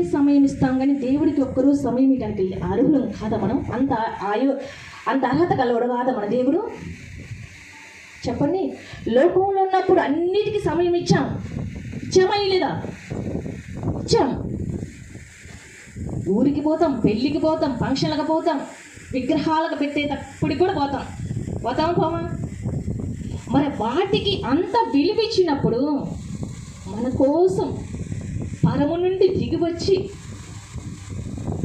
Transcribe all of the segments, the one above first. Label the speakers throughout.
Speaker 1: దేవుడికే సమయం ఇస్తాం కానీ దేవుడికి ఒక్కరూ సమయం ఇవ్వడానికి అర్హులం కాదా మనం? అంత ఆయో అంత అర్హత కలవడు కాదా మన దేవుడు? చెప్పండి. లోకంలో ఉన్నప్పుడు అన్నిటికీ సమయం ఇచ్చాం. ఇచ్చామా లేదా ఇచ్చాం. ఊరికి పోతాం పెళ్ళికి పోతాం ఫంక్షన్లకు పోతాం విగ్రహాలకు పెట్టేటప్పటికి కూడా పోతాం. పోతాం పోమా? మరి వాటికి అంత విలువ ఇచ్చినప్పుడు మన కోసం పరము నుండి దిగి వచ్చి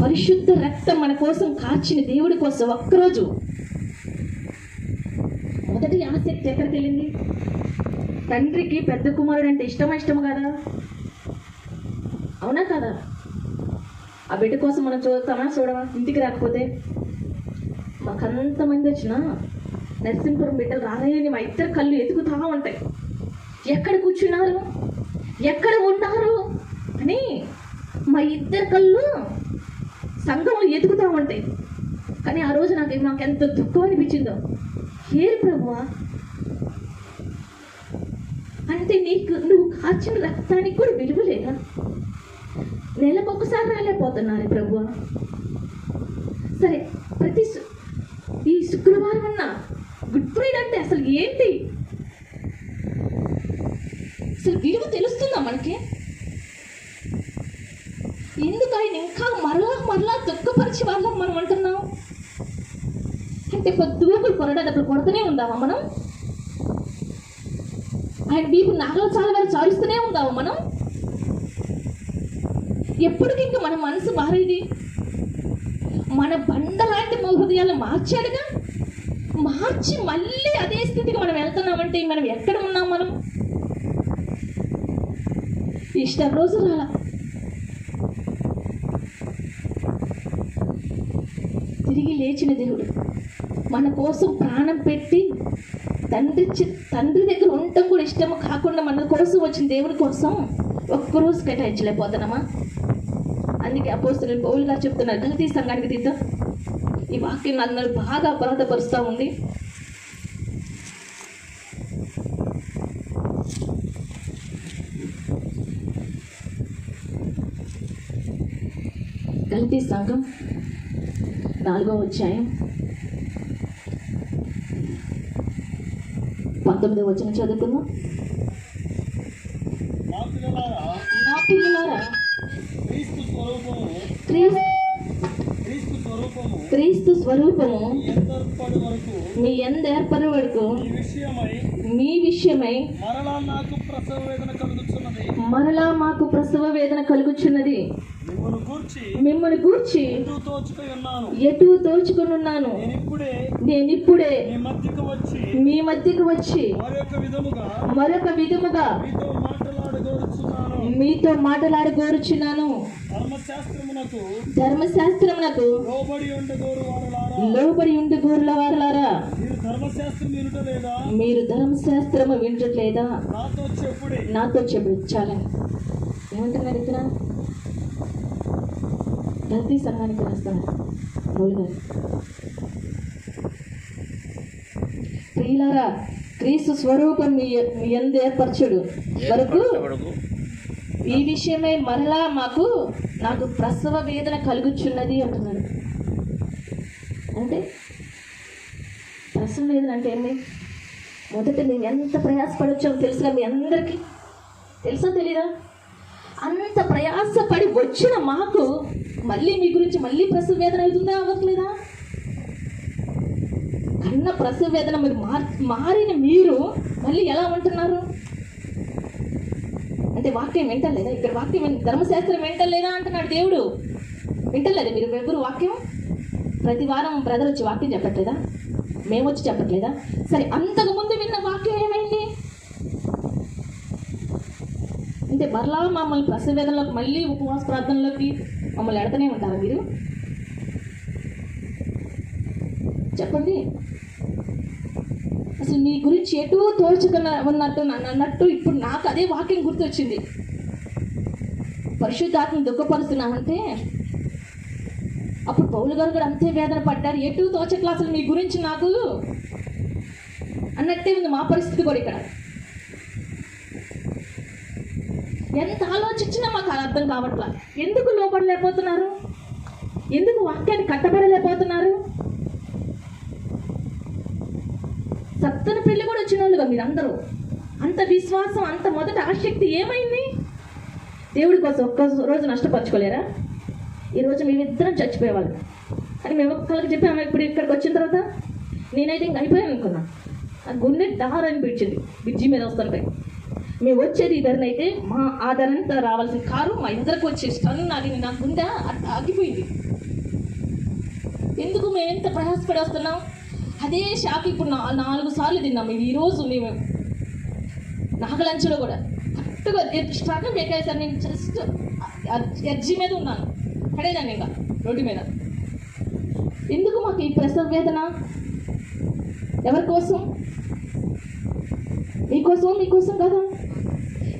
Speaker 1: పరిశుద్ధ రక్తం మన కోసం కార్చిన దేవుడి కోసం ఒక్కరోజు మొదటి ఆసక్తి ఎక్కడికి వెళ్ళింది? తండ్రికి పెద్ద కుమారుడు అంటే ఇష్టమా ఇష్టము కదా? అవునా కదా? ఆ బిడ్డ కోసం మనం చూస్తామా చూడమా? ఇంటికి రాకపోతే? మాకంతమంది వచ్చినా నరసింహపురం బిడ్డలు రాలేని మా ఇద్దరు కళ్ళు ఎదుగుతా ఉంటాయి. ఎక్కడ కూర్చున్నారు? ఎక్కడ ఉన్నారు? అని మా ఇద్దరు కళ్ళు సంఘంలో ఎదుగుతూ ఉంటాయి. కానీ ఆ రోజు నాకు నాకు ఎంత దుఃఖం అనిపించిందో. ఏరు ప్రభువా అంటే నీకు నువ్వు కార్చిన రక్తానికి కూడా విలువ లేదా? నెలకు ఒకసారి రాలేకపోతున్నారు ప్రభు సరే ప్రతి ఈ శుక్రవారం అన్న గుడ్ ఫ్రైడే అంటే అసలు ఏంటి? అసలు విలువ తెలుస్తుందా మనకి? ఎందుకు ఆయన ఇంకా మరలా మరలా దుఃఖపరిచి వాళ్ళం మనం అంటున్నాం. అంటే పొద్దుగులు కొరడేటప్పుడు కొడుతూనే ఉందామా మనం? ఆయన వీపు నాగలు చాలా వరకు చాలుస్తూనే ఉందామా మనం? ఎప్పటికి ఇంకా మన మనసు మారేది? మన బండ లాంటి మా మార్చాడుగా? మార్చి మళ్ళీ అదే స్థితికి మనం వెళ్తున్నామంటే మనం ఎక్కడ ఉన్నాం మనం? ఇష్టం రోజు రాలా. తిరిగి లేచిన దేవుడు. మన కోసం ప్రాణం పెట్టి తండ్రి తండ్రి దగ్గర ఉండటం కూడా ఇష్టము కాకుండా మన కోసం వచ్చిన దేవుడి కోసం ఒక్కరోజు కేటాయించలేకపోతున్నామా? అందుకే అపోస్తులు పౌలుగా చెప్తున్నారు గలతీ సంఘానికి తీద్దాం ఈ వాక్యం నన్ను బాగా బాధపరుస్తూ ఉంది. గల్తీ సంఘం నాలుగో అధ్యాయం. పంతొమ్మిదో వచ్చిన చదువుకుందాం.
Speaker 2: నా పిల్లలారా క్రీస్తు స్వరూపము
Speaker 1: మీ ఎందు ఏర్పడే వరకు మీ విషయమై
Speaker 2: మరలా నాకు ప్రసవ వేదన కలుగుతున్నది
Speaker 1: మరలా మాకు ప్రసవ వేదన కలుగుచున్నది.
Speaker 2: మిమ్మల్ని గూర్చి ఎందుకు తోచుకొని ఉన్నాను?
Speaker 1: ఎటు
Speaker 2: నేను ఇప్పుడే మీ మధ్యకు వచ్చి మరొక విధముగా మీతో మాట్లాడగోరుచున్నాను. ధర్మశాస్త్రమునకు లోబడి
Speaker 1: ఉండి గోరుల వారలారా?
Speaker 2: మీరు
Speaker 1: ధర్మశాస్త్రము వింటట్లేదా
Speaker 2: నాతో
Speaker 1: చెప్పు చాలా ఏమంటున్నారు ఇక్కడ? గల్తీ సంఘానికి రాస్తున్నారు పౌలు గారు. ప్రియులారా క్రీస్తు స్వరూపం మీ మీ ఎందు ఏర్పరచుడు. వరకు ఈ విషయమై మరలా మాకు నాకు ప్రసవ వేదన కలుగుచున్నది అంటున్నాడు. అంటే ప్రసవ వేదన అంటే ఏమి? మొదట మేము ఎంత ప్రయాసపడొచ్చామో తెలుసుగా మీ అందరికీ. తెలుసా తెలీదా? అంత ప్రయాసపడి వచ్చిన మాకు మళ్ళీ మీ గురించి మళ్ళీ ప్రసవ వేదన అవుతుందా అవ్వట్లేదా? కన్న ప్రసవ వేదన మీరు మార్ మారిన మీరు మళ్ళీ ఎలా ఉంటున్నారు? అంటే వాక్యం వింటలేదా? ఇక్కడ వాక్యం ధర్మశాస్త్రం వింటలేదా అంటున్నాడు దేవుడు. వింటలేదు మీరు ఎవరు వాక్యం? ప్రతి వారం బ్రదర్ వచ్చి వాక్యం చెప్పట్లేదా? మేము వచ్చి చెప్పట్లేదా? సరే అంతకు ముందు విన్న వాక్యం ఏమైంది? అంటే మరలా మమ్మల్ని ప్రసవేదనలోకి మళ్ళీ ఉపవాస ప్రార్థనలోకి మమ్మల్ని ఎడతనే ఉంటారా మీరు? చెప్పండి. అసలు మీ గురించి ఎటు తోచుకున్న ఉన్నట్టు నన్ను అన్నట్టు ఇప్పుడు నాకు అదే వాక్యం గుర్తొచ్చింది. పరిశుద్ధాత్మ దుఃఖపరుస్తున్నామంటే అప్పుడు పౌలు గారు కూడా అంతే వేదన పడ్డారు. ఎటు తోచట్లా క్లాసులు మీ గురించి నాకు అన్నట్టే ఉంది మా పరిస్థితి కూడా ఇక్కడ. ఎంత ఆలోచించినా మాకు అర్థం కావట్లా. ఎందుకు లోపడలేకపోతున్నారు ఎందుకు వాక్యాన్ని కట్టబడలేకపోతున్నారు సత్తన పెళ్ళి కూడా వచ్చిన వాళ్ళుగా మీరందరూ. అంత విశ్వాసం అంత మొదట ఆసక్తి ఏమైంది? దేవుడి కోసం ఒక్క రోజు నష్టపరచుకోలేరా ఈరోజు మేమిద్దరం చచ్చిపోయేవాళ్ళు. అని మేము ఒక్కళ్ళకి చెప్పాము ఇప్పుడు ఇక్కడికి వచ్చిన తర్వాత? నేనైతే ఇంక అయిపోయాను అనుకున్నా. ఆ గుండె దారు అనిపించింది బ్రిడ్జి మీద వస్తుంటాయి మేము వచ్చేది ఇద్దరిని అయితే మా ఆధారంతా రావాల్సిన కారు మా ఇద్దరికి వచ్చే స్టన్ ఆగింది నా గుండె ఆగిపోయింది. ఎందుకు మేము ఎంత ప్రయాసపడి వస్తున్నాం అదే షాక్ ఇప్పుడు నా నాలుగు సార్లు తిన్నాం. ఇది ఈరోజు మేము నాగలంచులో కూడా కరెక్ట్గా స్ట్రగల్ సార్ నేను జస్ట్ ఎర్జీ మీద ఉన్నాను. పడేదాన్ని ఇంకా? రోడ్డు మీద. ఎందుకు మాకు ఈ ప్రసవ వేదన? ఎవరి కోసం? మీకోసం? మీకోసం కదా?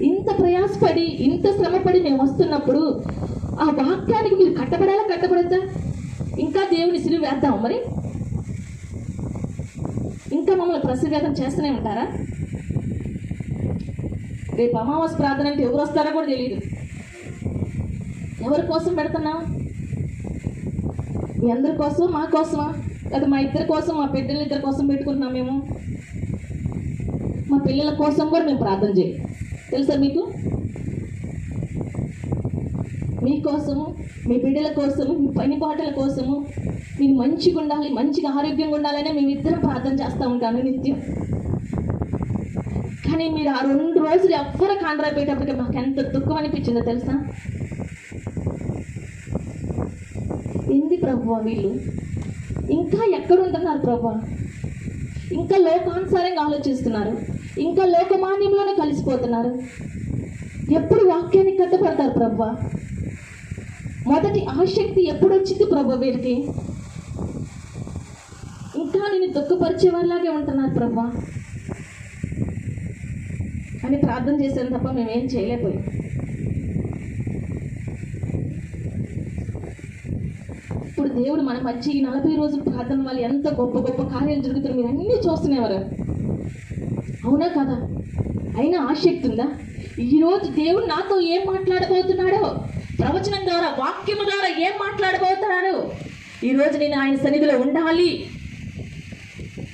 Speaker 1: ఇంత ప్రయాసపడి ఇంత శ్రమపడి మేము వస్తున్నప్పుడు ఆ వాక్యానికి మీరు కట్టబడాలా కట్టబడద్దా ఇంకా దేవుని సిలువ వేద్దాం మరి? ఇంకా మమ్మల్ని ప్రసవేదం చేస్తూనే ఉంటారా? రేపు అమావాస్య ప్రార్థన అంటే ఎవరు వస్తారో కూడా తెలియదు ఎవరి కోసం పెడుతున్నాం మీ అందరి కోసం మా కోసమా? లేదా మా ఇద్దరి కోసం మా బిడ్డల ఇద్దరి కోసం పెట్టుకుంటున్నాం మేము? మా పిల్లల కోసం కూడా మేము ప్రార్థన చేయాలి తెలుసా మీకు? మీకోసము మీ బిడ్డల కోసము మీ పని పాటల కోసము మీరు మంచిగా ఉండాలి మంచిగా ఆరోగ్యంగా ఉండాలనే మేము ఇద్దరం ప్రార్థన చేస్తూ ఉంటాను నిత్యం. కానీ మీరు ఆ రెండు రోజులు ఎవ్వరు కాండ్రాపోయేటప్పటికి మాకు ఎంత దుఃఖం అనిపించిందో తెలుసా? ఏంది ప్రభు వీళ్ళు? ఇంకా ఎక్కడుంటున్నారు ప్రభు? ఇంకా లోకానుసారంగా ఆలోచిస్తున్నారు. ఇంకా లోకమాన్యంలోనే కలిసిపోతున్నారు. ఎప్పుడు వాక్యానికి కట్టుబడతారు ప్రభు? మొదటి ఆసక్తి ఎప్పుడు వచ్చింది ప్రభు వీరికి? ఇంకా నేను దుఃఖపరిచే వాళ్ళలాగే ఉంటున్నారు ప్రభు. అని ప్రార్థన చేశాను తప్ప మేమేం చేయలేకపోయాం. ఇప్పుడు దేవుడు మన మధ్య ఈ నలభై రోజుల ప్రార్థన వల్ల ఎంత గొప్ప గొప్ప కార్యాలు జరుగుతున్నారు మీరు అన్నీ చూస్తునేవారు అవునా కదా? అయినా ఆసక్తి ఉందా? ఈరోజు దేవుడు నాతో ఏం మాట్లాడబోతున్నాడో? ప్రవచనం ద్వారా వాక్యము ద్వారా ఏం మాట్లాడబోతున్నాడో? ఈరోజు నేను ఆయన సన్నిధిలో ఉండాలి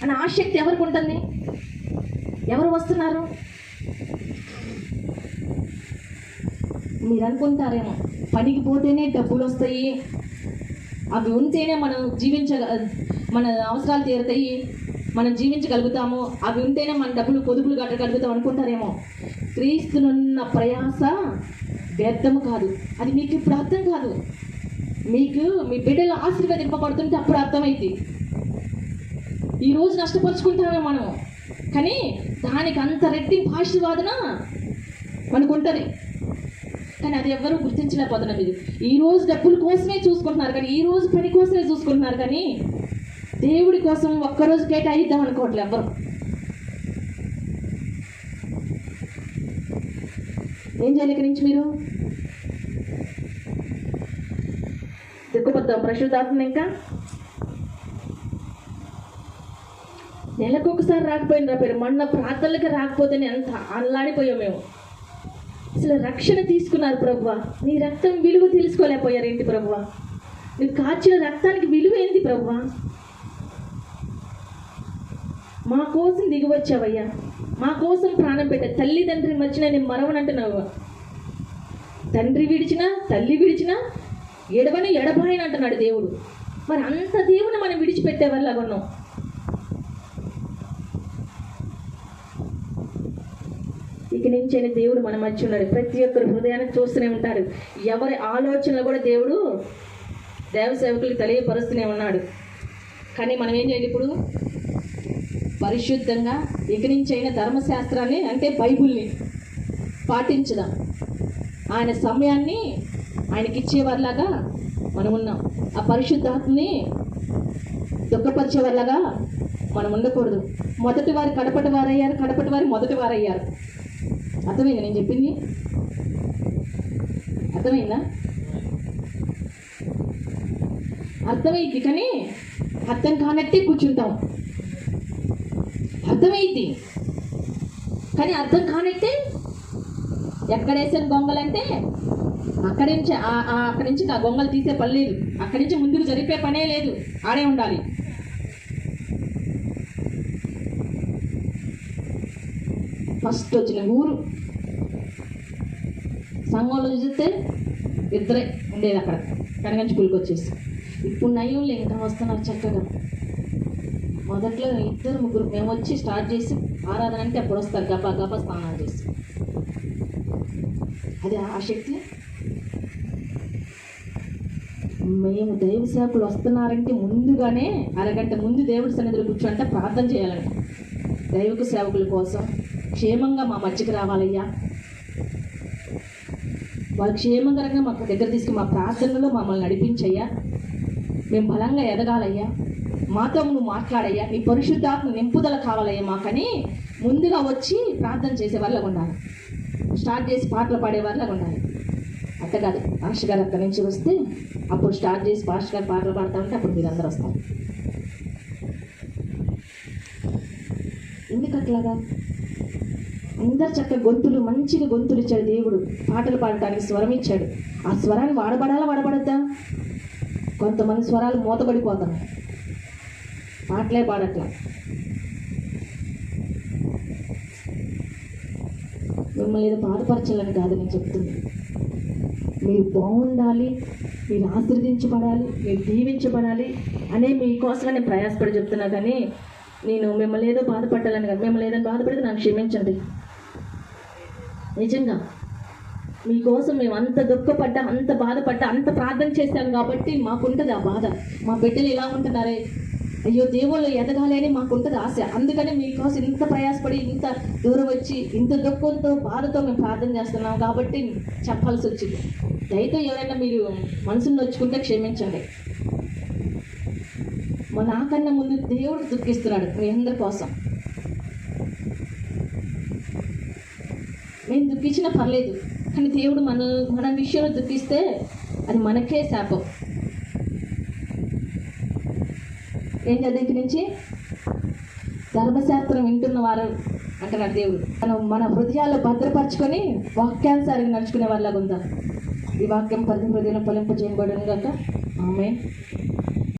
Speaker 1: అనే ఆసక్తి ఎవరికి ఉంటుంది? ఎవరు వస్తున్నారు? మీరు అనుకుంటారేమో పనికి పోతేనే డబ్బులు వస్తాయి అవి ఉంటేనే మనం జీవించ మన అవసరాలు తీరుతాయి. మనం జీవించగలుగుతాము అవి ఉంటేనే మన డబ్బులు పొదుపులు కట్టగలుగుతాం అనుకుంటారేమో. క్రీస్తునున్న ప్రయాస వ్యర్థము కాదు. అది మీకు ఇప్పుడు అర్థం కాదు. మీకు మీ బిడ్డలు ఆశీర్వదింపబడుతుంటే అప్పుడు అర్థమైంది ఈరోజు నష్టపరుచుకుంటామే మనం కానీ దానికి అంత రెట్టింపు ఆశీర్వాదన మనకు ఉంటుంది కానీ అది ఎవరు గుర్తించలేకపోతున్నారు మీరు. ఈ రోజు డబ్బుల కోసమే చూసుకుంటున్నారు కానీ ఈ రోజు పని కోసమే చూసుకుంటున్నారు కానీ దేవుడి కోసం ఒక్కరోజు కేటాయిద్దాం అనుకోవట్లే ఎవ్వరు ఏం చేయాలి ఇక్కడి నుంచి మీరు? దిక్కుపోతాం ప్రశుద్ధాత్మ ఇంకా? నెలకు ఒకసారి రాకపోయింది రా పేరు. మొన్న ప్రార్థనలకి రాకపోతేనే ఎంత అల్లాడిపోయాం మేము. అసలు రక్షణ తీసుకున్నారు ప్రభువ. నీ రక్తం విలువ తెలుసుకోలేకపోయారు ఏంటి ప్రభువా? నువ్వు కాచిన రక్తానికి విలువ ఏంది ప్రభువా? మా కోసం దిగి వచ్చావయ్యా మా కోసం ప్రాణం పెట్టా తల్లిదండ్రి మర్చిన నేను మరవనంటున్నావు? తండ్రి విడిచినా తల్లి విడిచినా ఎడవని ఎడబాయని అంటున్నాడు దేవుడు. మరి అంత దేవుని మనం విడిచిపెట్టే వల్ల ఉన్నాం ఇక నుంచి దేవుడు మన మధ్య ఉన్నాడు. ప్రతి ఒక్కరు హృదయాన్ని చూస్తూనే ఉంటాడు ఎవరి ఆలోచనలు కూడా దేవుడు దేవ సేవకులకు తెలియపరుస్తూనే ఉన్నాడు. కానీ మనం ఏం చేయాలి ఇప్పుడు? పరిశుద్ధంగా ఇక ధర్మశాస్త్రాన్ని అంటే బైబుల్ని పాటించదాం ఆయన సమయాన్ని ఆయనకి ఇచ్చేవారిలాగా మనం ఉన్నాం ఆ పరిశుద్ధాత్మని దుఃఖపరిచేవారిలాగా మనం ఉండకూడదు మొదటి వారు కడపటి వారయ్యారు కడపటి వారు మొదటి వారయ్యారు. అర్థమైందా నేను చెప్పింది? అర్థమైందా? అర్థమైంది కానీ అర్థం కానట్టే కూర్చుంటాం. అర్థమైంది. కానీ అర్థం కానట్టే ఎక్కడ గొంగలంటే అక్కడి నుంచి అక్కడి నుంచి ఆ గొంగలు తీసే పని లేదు. అక్కడి నుంచి ముందుకు జరిపే పనే లేదు. ఆడే ఉండాలి. ఫస్ట్ వచ్చిన ఊరు. సంఘంలో చూస్తే ఇద్దరే ఉండేది అక్కడ. కనగంచి పులికి వచ్చేసి. ఇప్పుడు నయ్యంలో ఇంకా వస్తున్నారు చక్కగా. మొదట్లో ఇద్దరు ముగ్గురు మేము వచ్చి స్టార్ట్ చేసి ఆరాధన అంటే అప్పుడు వస్తారు. గబా గబా స్నానాలు చేసి. అది ఆ శక్తి. మేము దైవ సేవకులు వస్తున్నారంటే ముందుగానే అరగంట ముందు దేవుడి సన్నిధిలో కూర్చోంటే ప్రార్థన చేయాలంట దైవక సేవకుల కోసం క్షేమంగా మా మధ్యకి రావాలయ్యా. వాళ్ళు క్షేమకరంగా మాకు దగ్గర తీసుకుని మా ప్రార్థనలో మమ్మల్ని నడిపించయ్యా. మేము బలంగా ఎదగాలయ్యా. మాతో నువ్వు మాట్లాడయ్యా. నీ పరిశుద్ధాత్మ నింపుదల కావాలయ్యా మాకని. ముందుగా వచ్చి ప్రార్థన చేసే వాళ్ళగా ఉండాలి. స్టార్ట్ చేసి పాటలు పాడే వాళ్ళగా ఉండాలి. అత్తగారు కాదు. పాస్టర్ గారు అక్కడి నుంచి వస్తే అప్పుడు స్టార్ట్ చేసి పాస్టర్ గారు పాటలు పాడుతూ ఉంటే అప్పుడు మీరు అందరూ వస్తారు. ఎందుకు అట్లాగా? అందరు చక్క గొంతులు మంచిగా గొంతులు ఇచ్చాడు దేవుడు. పాటలు పాడటానికి స్వరం ఇచ్చాడు. ఆ స్వరాన్ని వాడబడాలా వాడబడద్దా? కొంతమంది స్వరాలు మూతపడిపోతున్నాయి. పాటలే పాడట్లా మిమ్మల్ని ఏదో బాధపరచాలని కాదు నేను చెప్తుంది మీరు బాగుండాలి మీరు ఆశీర్వదించబడాలి మీరు దీవించబడాలి అనే మీకోసమే నేను ప్రయాసపడి చెప్తున్నా కానీ నేను మిమ్మల్ని ఏదో బాధపడాలని కాదు. మిమ్మల్ని ఏదో బాధపడితే నాకు క్షమించండి. నిజంగా మీకోసం మేము అంత దుఃఖపడ్డా అంత బాధపడ్డా అంత ప్రార్థన చేశాం కాబట్టి మాకుంటుంది ఆ బాధ. మా బిడ్డలు ఇలా ఉంటున్నారే అయ్యో దేవుళ్ళు ఎదగాలి అని మాకుంటుంది ఆశ. అందుకని మీకోసం ఇంత ప్రయాసపడి ఇంత దూరం వచ్చి ఇంత దుఃఖంతో బాధతో మేము ప్రార్థన చేస్తున్నాం కాబట్టి చెప్పాల్సి వచ్చింది దయతో ఎవరైనా మీరు మనసును నొచ్చుకుంటే క్షమించండి. మా నాకన్నా ముందు దేవుడు దుఃఖిస్తున్నాడు మీ అందరి కోసం. మేము దుఃఖించినా పర్లేదు కానీ దేవుడు మన మన విషయంలో దుఃఖిస్తే అది మనకే శాపం. ఏం చదివించి నుంచి? ధర్మశాస్త్రం వింటున్న వారు అంటున్నాడు దేవుడు. మనం మన హృదయాల్లో భద్రపరచుకొని వాక్యానుసారంగా నడుచుకునే వాళ్ళగా ఉందా. ఈ వాక్యం పది హృదయంలో ఫలింప చేయబడిన కాక ఆమె